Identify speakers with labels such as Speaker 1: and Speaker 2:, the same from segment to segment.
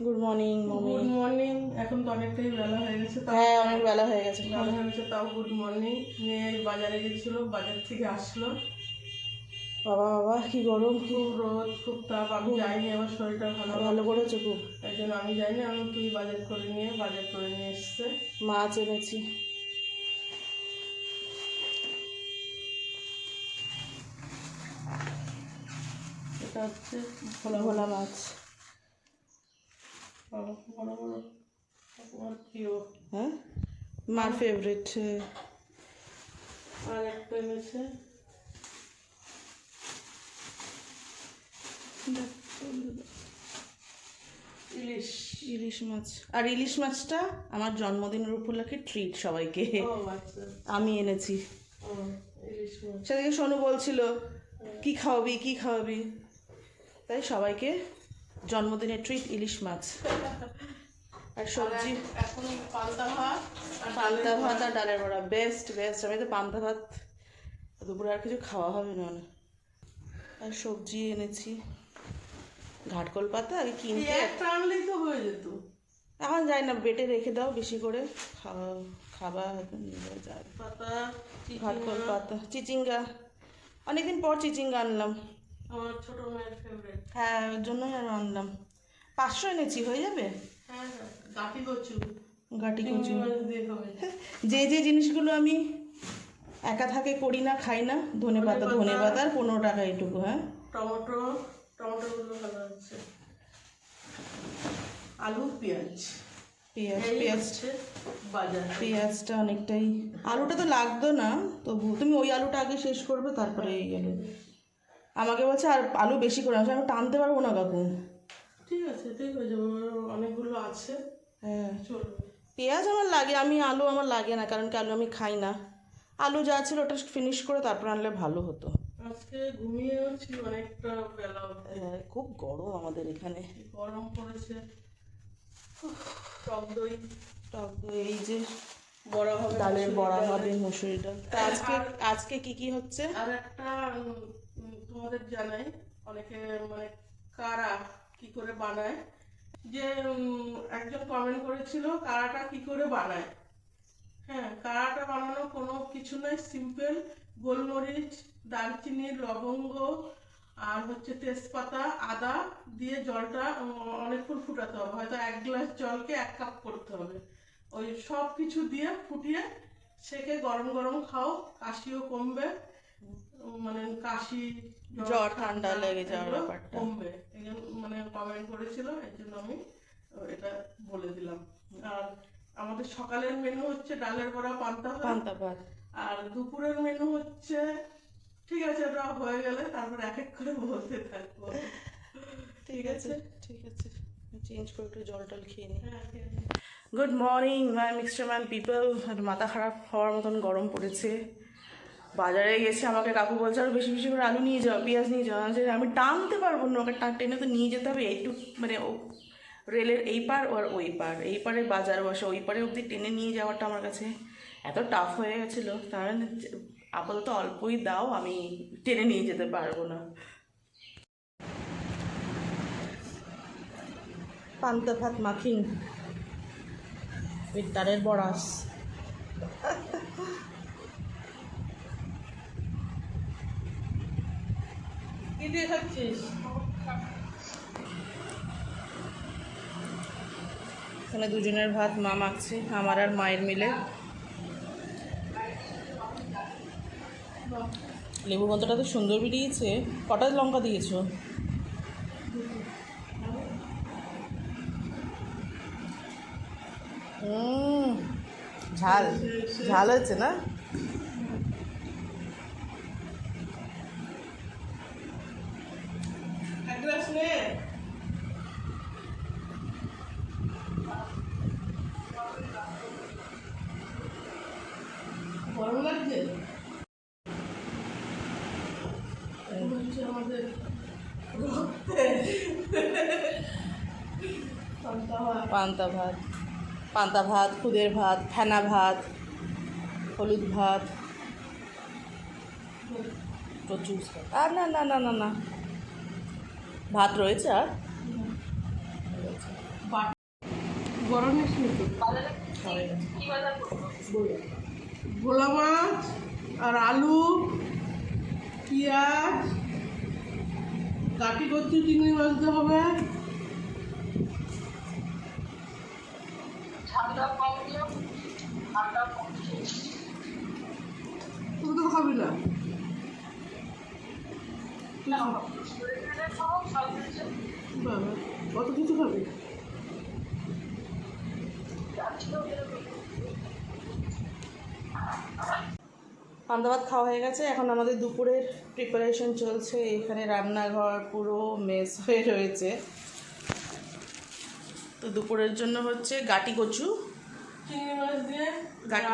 Speaker 1: Good morning mummy
Speaker 2: good morning এখন তো অনেকটাই বেলা হয়ে গেছে
Speaker 1: হ্যাঁ অনেক বেলা হয়ে গেছে।
Speaker 2: বেলা হয়ে গেছে তাও গুড মর্নিং মেয়ে বাজারে গেছিল বাজার থেকে আসলো।
Speaker 1: বাবা বাবা কি গরম। কি
Speaker 2: খুব রোদ খুব তাপ আমি যাইনি আমার শরীরটা ভালো।
Speaker 1: ভালো করেছ খুব?
Speaker 2: এই জন্য আমি যাইনি আমি তুই বাজার করে নিয়ে বাজার করে নিয়ে এসছে।
Speaker 1: মাছ এনেছি।
Speaker 2: এটা হচ্ছে
Speaker 1: ভোলা ভোলা মাছ
Speaker 2: বড় বড় বড় আমার প্রিয়
Speaker 1: হ্যাঁ? মার ফেভারিট
Speaker 2: আর একটা এনেছে ইলিশ।
Speaker 1: ইলিশ মাছ। আর ইলিশ মাছটা আমার জন্মদিনের উপলক্ষে ট্রিট সবাইকে।
Speaker 2: আচ্ছা।
Speaker 1: আমি এনেছি। সেদিকে সোনু বলছিল কি খাওয়াবি কি খাওয়াবি? তাই সবাইকে জন্মদিনের ট্রিট ইলিশ মাছ। আর সবজি।
Speaker 2: এখন পান্তা ভাত
Speaker 1: পান্তা ভাত আর ডালের বড়া। বেস্ট বেস্ট আমি তো পান্তা ভাত দুপুরে আর কিছু খাওয়া হবে না। আর সবজি এনেছি। ঘাটকল পাতা আগে কিনতে।
Speaker 2: একটা আনলেই তো হয়ে যেত।
Speaker 1: এখন যাই না বেটে রেখে দাও বেশি করে। খাওয়া খাবার যায়
Speaker 2: পাতা
Speaker 1: ঘাটকল পাতা চিচিঙ্গা। অনেকদিন পর চিচিঙ্গা আনলাম।
Speaker 2: আমার ছোট মেয়ের ফেভারিট
Speaker 1: হ্যাঁ ওর জন্যই আর আনলাম। পাঁচশো এনেছি হয়ে যাবে?
Speaker 2: হ্যাঁ হ্যাঁ গাঠি কচু।
Speaker 1: গাটি কচু। যে যে জিনিসগুলো আমি একা থাকে করি না খাই না ধনে পাতা ধনে পাতা। আর পনেরো টাকা এইটুকু হ্যাঁ?
Speaker 2: টমেটো টমেটোগুলো ভালো আছে আলু পেঁয়াজ।
Speaker 1: পেঁয়াজ
Speaker 2: এই
Speaker 1: পেঁয়াজ।
Speaker 2: বাজার।
Speaker 1: পেঁয়াজটা অনেকটাই আলুটা তো লাগতো না তবু তুমি ওই আলুটা আগে শেষ করবে তারপরে এই আলু। আমাকে বলছে আর আলু বেশি করে আসে আমি টানতে পারব না কাকু।
Speaker 2: ঠিক আছে ঠিক হয়ে যাবে অনেকগুলো আছে।
Speaker 1: হ্যাঁ।
Speaker 2: চলবে
Speaker 1: পেঁয়াজ আমার লাগে আমি আলু আমার লাগে না কারণ কি আলু আমি খাই না। আলু যা ছিল ওটা ফিনিশ করে তারপর আনলে ভালো হতো।
Speaker 2: আজকে ঘুমিয়েওছি অনেকটা বেলা
Speaker 1: হ্যাঁ, খুব গরম আমাদের এখানে।
Speaker 2: গরম পড়েছে। টক দই।
Speaker 1: টক দই, এই যে
Speaker 2: বড় হবে
Speaker 1: ডালের বড়া হবে মুসুরি ডাল। আজকে আজকে কি কি হচ্ছে?
Speaker 2: আর একটা জানাই অনেকে মানে কারা কি করে বানায়, যে একজন কমেন্ট করেছিল, কারাটা কি করে বানায়। হ্যাঁ কারাটা বানানো কোনো কিছু নয় সিম্পল গোলমরিচ, দারচিনি, লবঙ্গ, আর হচ্ছে তেজপাতা, আদা দিয়ে জলটা অনেকক্ষণ ফুটাতে হবে। হয়তো এক গ্লাস জলকে এক কাপ করতে হবে। ওই সব কিছু দিয়ে ফুটিয়ে, সেকে গরম গরম খাও, কাশিও কমবে। মানে কাশি
Speaker 1: জ্বর, ঠান্ডা লেগে যাওয়ার ব্যাপারটা।
Speaker 2: কমবে। এই জন্য মানে কমেন্ট করেছিল এই জন্য আমি এটা বলে দিলাম। আর আমাদের সকালের মেনু হচ্ছে ডালের বড়া পান্তা ভাত।
Speaker 1: পান্তা ভাত।
Speaker 2: আর দুপুরের মেনু হচ্ছে ঠিক আছে ওটা হয়ে গেলে তারপর এক এক করে বলতে থাকব।
Speaker 1: ঠিক আছে ঠিক আছে। চেঞ্জ করে একটু জল টল খেয়ে নিই। Good morning my mixture man people মাথা খারাপ হওয়ার মতন গরম পড়েছে। বাজারে গেছে আমাকে কাকু বলছে আরও বেশি বেশি করে আলু নিয়ে যাও পেঁয়াজ নিয়ে যাও। বলছি, আমি টানতে পারব না ওকে টান টেনে তো নিয়ে যেতে হবে। এইটুক মানে ও রেলের এই পার আর ওই পার এই পারে বাজার বসে ওই পারে অবধি টেনে নিয়ে যাওয়াটা আমার কাছে এত টাফ হয়ে গেছিল। তার মানে আপাতত অল্পই দাও আমি টেনে নিয়ে যেতে পারব না। পান্তা ভাত মাখিন। উইথ ডালের বড়াস। এখানে দুজনের ভাত, মা মাখছে, আমার আর মায়ের মিলে। লেবু মতোটা তো সুন্দর বেরিয়েছে। কটা লঙ্কা দিয়েছ? ঝাল। ঝাল হয়েছে না
Speaker 2: এক গ্লাস নে পান্তা ভাত
Speaker 1: পান্তা ভাত, খুদের ভাত, ফেনা ভাত, হলুদ ভাত, প্রচুর। আর না না না না না। ভাত রয়েছে আর?
Speaker 2: ভোলা মাছ আর আলু পেঁয়াজ কাটি করছি চিংড়ি মাছ হবে তুই তো খাবি না বাবা, কত কিছু খাবি
Speaker 1: পান্তা ভাত খাওয়া হয়ে গেছে। এখন আমাদের দুপুরের প্রিপারেশন চলছে। এখানে রান্নাঘর পুরো মেস হয়ে রয়েছে। তো দুপুরের জন্য হচ্ছে গাটি কচু।
Speaker 2: চিংড়ি মাছ দিয়ে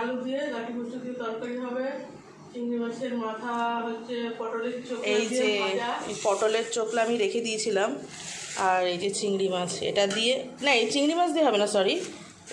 Speaker 2: আলু দিয়ে গাটি কচু দিয়ে তরকারি হবে। চিংড়ি মাছের মাথা হচ্ছে পটলের চোখ
Speaker 1: এই যে পটলের চোখলা আমি রেখে দিয়েছিলাম। আর এই যে চিংড়ি মাছ এটা দিয়ে না এই চিংড়ি মাছ দিয়ে হবে না সরি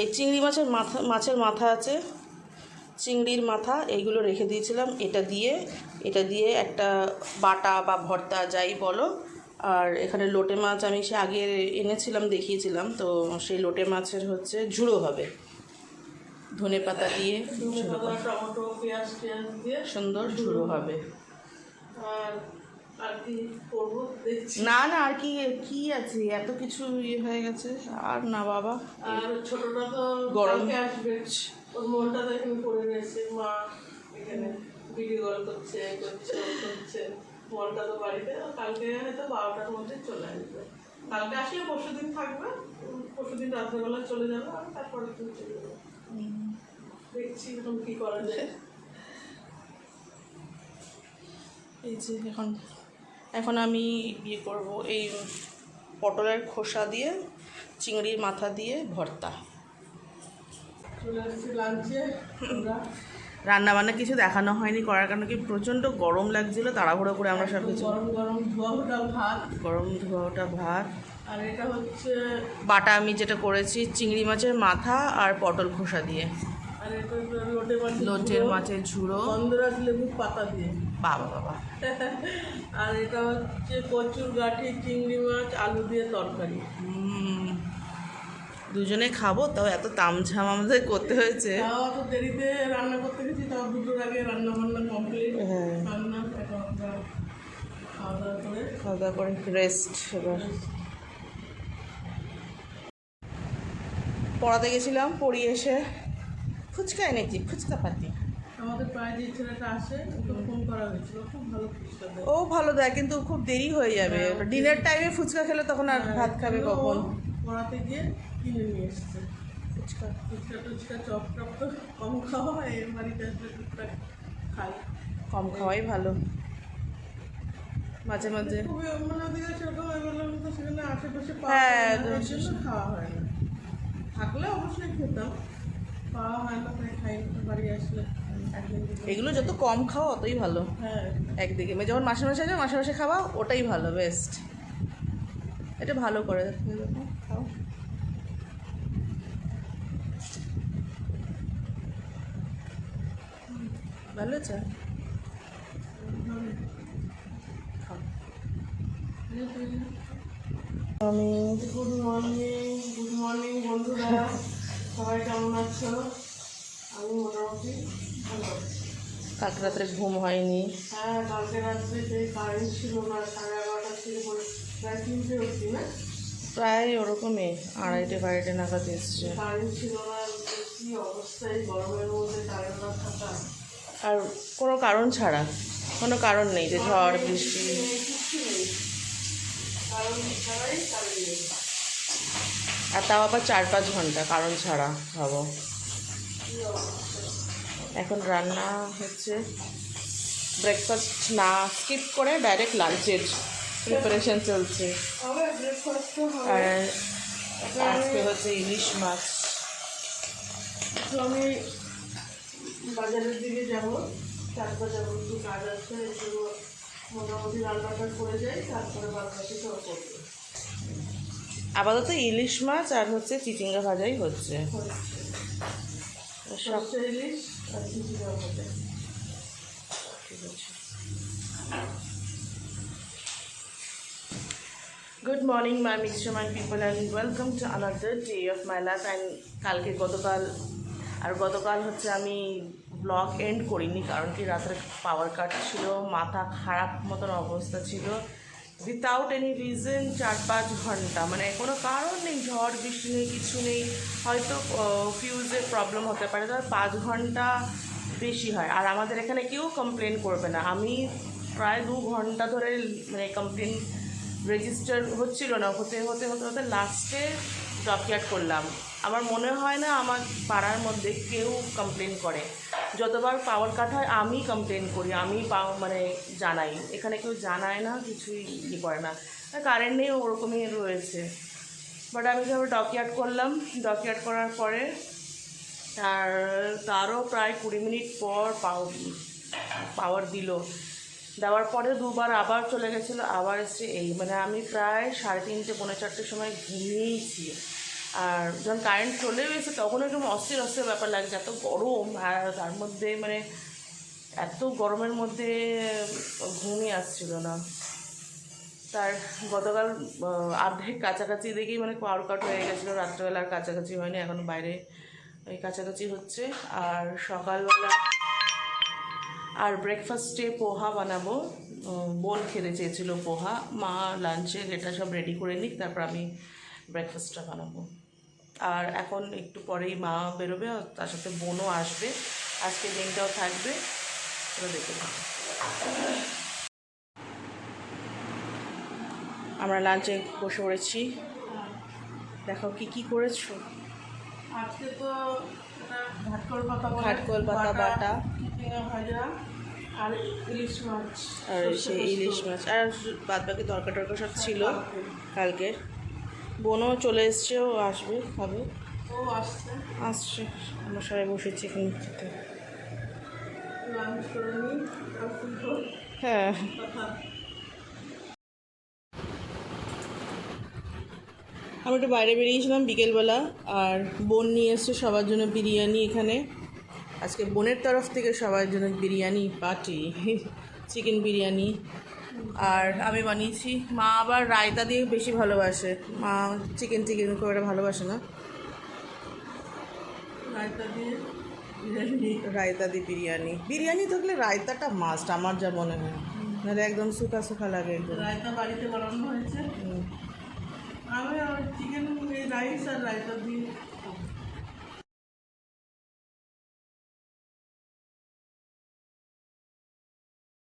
Speaker 1: এই চিংড়ি মাছের মাথা মাছের মাথা আছে। চিংড়ির মাথা এইগুলো রেখে দিয়েছিলাম। এটা দিয়ে এটা দিয়ে একটা বাটা বা ভর্তা যাই বলো। আর এখানে লোটে মাছ আমি সে আগে এনেছিলাম দেখিয়েছিলাম। তো সেই লোটে মাছের হচ্ছে ঝুড়ো হবে। ধনে পাতা দিয়ে
Speaker 2: টমেটো পেঁয়াজ টেয়াজ দিয়ে
Speaker 1: সুন্দর ঝুড়ো হবে।
Speaker 2: আর আর কি
Speaker 1: না না আর কি কি আছে? এত কিছু ইয়ে হয়ে গেছে। আর না বাবা।
Speaker 2: আর ছোটটা তো
Speaker 1: গরম।
Speaker 2: আসবে। ওর মনটা তো এখানে পড়ে রয়েছে, মা এখানে ভিডিও কল করছে করছে করছে। মনটা তো বাড়িতে কালকে হয়তো বারোটার মধ্যে চলে আসবে। কালকে আসলে পরশু দিন থাকবে পরশু দিন রাত্রেবেলা চলে যাবে আর তারপরে দিন চলে যাবে। দেখছি এখন কি করা যায়।
Speaker 1: এই যে এখন এখন আমি ইয়ে করব, এই পটলের খোসা দিয়ে, চিংড়ির মাথা দিয়ে ভর্তা
Speaker 2: চলে আসছি লাঞ্চে আমরা
Speaker 1: রান্না বান্না কিছু দেখানো হয়নি করার কারণে কি প্রচণ্ড গরম লাগছিল তাড়াহুড়ো করে আমরা সব কিছু
Speaker 2: গরম গরম ধোয়া ওটা ভাত।
Speaker 1: গরম ধোয়াটা ভাত।
Speaker 2: আর এটা হচ্ছে
Speaker 1: বাটা আমি যেটা করেছি চিংড়ি মাছের মাথা আর পটল খোসা দিয়ে।
Speaker 2: আর এটা হচ্ছে লোটে মাছ
Speaker 1: লোটের মাছের ঝুড়ো।
Speaker 2: গন্ধরাজ লেবুর পাতা দিয়ে।
Speaker 1: বাবা বাবা।
Speaker 2: আর এটা হচ্ছে কচুর গাঠি চিংড়ি মাছ আলু দিয়ে তরকারি।
Speaker 1: দুজনে খাব তাও এত তামঝাম আমাদের করতে হয়েছে।
Speaker 2: দেরিতে রান্না করতে গেছি তাও দুটোর আগে রান্না বান্না কমপ্লিট
Speaker 1: হ্যাঁ।
Speaker 2: রান্না খাওয়া দাওয়া করে
Speaker 1: খাওয়া দাওয়া করে রেস্ট এবার। পড়াতে গেছিলাম পড়িয়ে এসে। ফুচকা এনেছি ফুচকা পাতি।
Speaker 2: আমাদের প্রায় যে ছেলেটা আসে ফোন করা হয়েছিল খুব ভালো ফুচকা
Speaker 1: ও ভালো দেয় কিন্তু খুব দেরি হয়ে যাবে। ডিনার টাইমে ফুচকা খেলে তখন আর ভাত খাবে কখন?
Speaker 2: পড়াতে গিয়ে কিনে নিয়ে এসছে।
Speaker 1: ফুচকা
Speaker 2: ফুচকা টুচকা চপ টপ তো কম খাওয়া হয় এর বাড়িতে আসলে টুকটাক খাই।
Speaker 1: কম খাওয়াই ভালো। মাঝে মাঝে।
Speaker 2: খুবই মানে ওদিকে ছোট হয়ে গেলাম তো সেখানে আশেপাশে
Speaker 1: হ্যাঁ,
Speaker 2: খাওয়া হয় না। থাকলে অবশ্যই খেতাম। পাওয়া হয় না তাই খাই বাড়ি আসলে
Speaker 1: এগুলো যত কম খাও অতই ভালো।
Speaker 2: হ্যাঁ
Speaker 1: একদিকে। মানে যখন মাসে মাসে যাও মাসে মাসে খাওয়া ওটাই ভালো বেস্ট এটা ভালো করে। খাও। ভালো আছে? আমি
Speaker 2: গুড মর্নিং গুড মর্নিং বন্ধুরা। সবাই কেমন আছো? আমি মোটামুটি ভালো আছি।
Speaker 1: কালকে রাত্রে ঘুম হয়নি।
Speaker 2: হ্যাঁ কালকে রাত্রে সেই কারেন্ট ছিল না সাড়ে এগারোটা থেকে প্রায় তিনটে অবধি না?
Speaker 1: প্রায় ওরকমই আড়াইটে ফাড়াইটে নাগাদ এসছে।
Speaker 2: কারেন্ট ছিল না কি অবস্থায় গরমের মধ্যে কারেন্ট না থাকা।
Speaker 1: আর কোনো কারণ ছাড়া, কোনো কারণ নেই যে ঝড়, বৃষ্টি। আর তাও আবার চার পাঁচ ঘণ্টা কারণ ছাড়া ভাবো। এখন রান্না হচ্ছে ব্রেকফাস্ট না স্কিপ করে ডাইরেক্ট লাঞ্চের প্রিপারেশন চলছে। আর আজকে হচ্ছে ইলিশ মাছ।
Speaker 2: আমি বাজারের দিকে যাব তারপর যাব একটু কাজ আছে একটু মোটামুটি রান্নাটা করে যাই তারপরে বাদ বাকি সব করব।
Speaker 1: আপাতত ইলিশ মাছ আর হচ্ছে চিচিঙ্গা ভাজাই হচ্ছে। সব
Speaker 2: সরষে ইলিশ আর
Speaker 1: ঠিক আছে। Good morning my mixture my people and welcome to another day of my life and কালকে গতকাল আর গতকাল হচ্ছে আমি ব্লগ এন্ড করিনি, কারণ কি রাত্রে পাওয়ার কাট ছিল, মাথা খারাপ মতন অবস্থা ছিল। উইথাউট এনি রিজন চার পাঁচ ঘণ্টা। মানে কোনো কারণ নেই, ঝড়, বৃষ্টি নেই, কিছু নেই। হয়তো ফিউজের প্রবলেম হতে পারে তার পাঁচ ঘণ্টা বেশি হয়। আর আমাদের এখানে কেউ কমপ্লেন করবে না। আমি প্রায় দু ঘণ্টা ধরে মানে কমপ্লেন রেজিস্টার হচ্ছিল না, হতে হতে হতে হতে লাস্টে ডকিয়ার্ড করলাম। আমার মনে হয় না আমার পাড়ার মধ্যে কেউ কমপ্লেন করে। যতবার পাওয়ার কাট হয়, আমি কমপ্লেন করি, আমি মানে জানাই। এখানে কেউ জানায় না, কিছুই ইয়ে করে না। কারেন্ট নেই, ওরকমই রয়েছে। বাট আমি যখন ডকিয়ার্ড করলাম ডকিয়ার্ড করার পরে আর তারও প্রায় কুড়ি মিনিট পর পাও পাওয়ার দিল। দেওয়ার পরে দুবার আবার চলে গেছিল আবার এসছে এই মানে আমি প্রায় সাড়ে তিনটে পৌনে চারটের সময় ঘুমিয়েছি। আর যখন কারেন্ট চলেও এসে তখন একদম অস্থির অস্থির ব্যাপার লাগছে এত গরম আর তার মধ্যে মানে এত গরমের মধ্যে ঘুমই আসছিল না। তার গতকাল আহ, অর্ধেক কাছাকাছি দেখেই মানে পাওয়ার কাট হয়ে গেছিল রাত্রেবেলা আর কাছাকাছি হয়নি এখন বাইরে ওই কাছাকাছি হচ্ছে। আর সকালবেলা আর ব্রেকফাস্টে পোহা বানাবো। বোন খেতে চেয়েছিল পোহা। মা লাঞ্চে এটা সব রেডি করে নিক তারপর আমি ব্রেকফাস্টটা বানাবো। আর এখন একটু পরেই মা বেরোবে আর তার সাথে বোনও আসবে। আজকে দিনটাও থাকবে। ওরা দেখে আমরা লাঞ্চে বসে পড়েছি। দেখো কি কি করেছ?
Speaker 2: আজকে তো ঘাটকল পাতা
Speaker 1: বাটা।
Speaker 2: ভাজা আর ইলিশ মাছ
Speaker 1: আর সেই ইলিশ মাছ। আর বাদ বাকি তরকা টরকা সব ছিল কালকে। বোনও চলে এসছে ও আসবে খাবে
Speaker 2: ও আসছে।
Speaker 1: আসছে। আমরা সবাই বসেছি এখানে খেতে। হ্যাঁ। আমি একটু বাইরে বেরিয়েছিলাম বিকেলবেলা আর বোন নিয়ে এসছে সবার জন্য বিরিয়ানি এখানে। আজকে বোনের তরফ থেকে সবার জন্য বিরিয়ানি পার্টি চিকেন বিরিয়ানি। আর আমি বানিয়েছি মা আবার রায়তা দিয়ে বেশি ভালোবাসে। মা চিকেন চিকেন খুব একটা ভালোবাসে না।
Speaker 2: রায়তা দিয়ে বিরিয়ানি।
Speaker 1: রায়তা দিয়ে বিরিয়ানি। বিরিয়ানি থাকলে রায়তাটা মাস্ট আমার যা মনে হয়। নাহলে একদম শুকা শুকা লাগে একদম।
Speaker 2: রায়তা বাড়িতে বানানো হয়েছে। আমি চিকেন রাইস আর রায়তা দিয়ে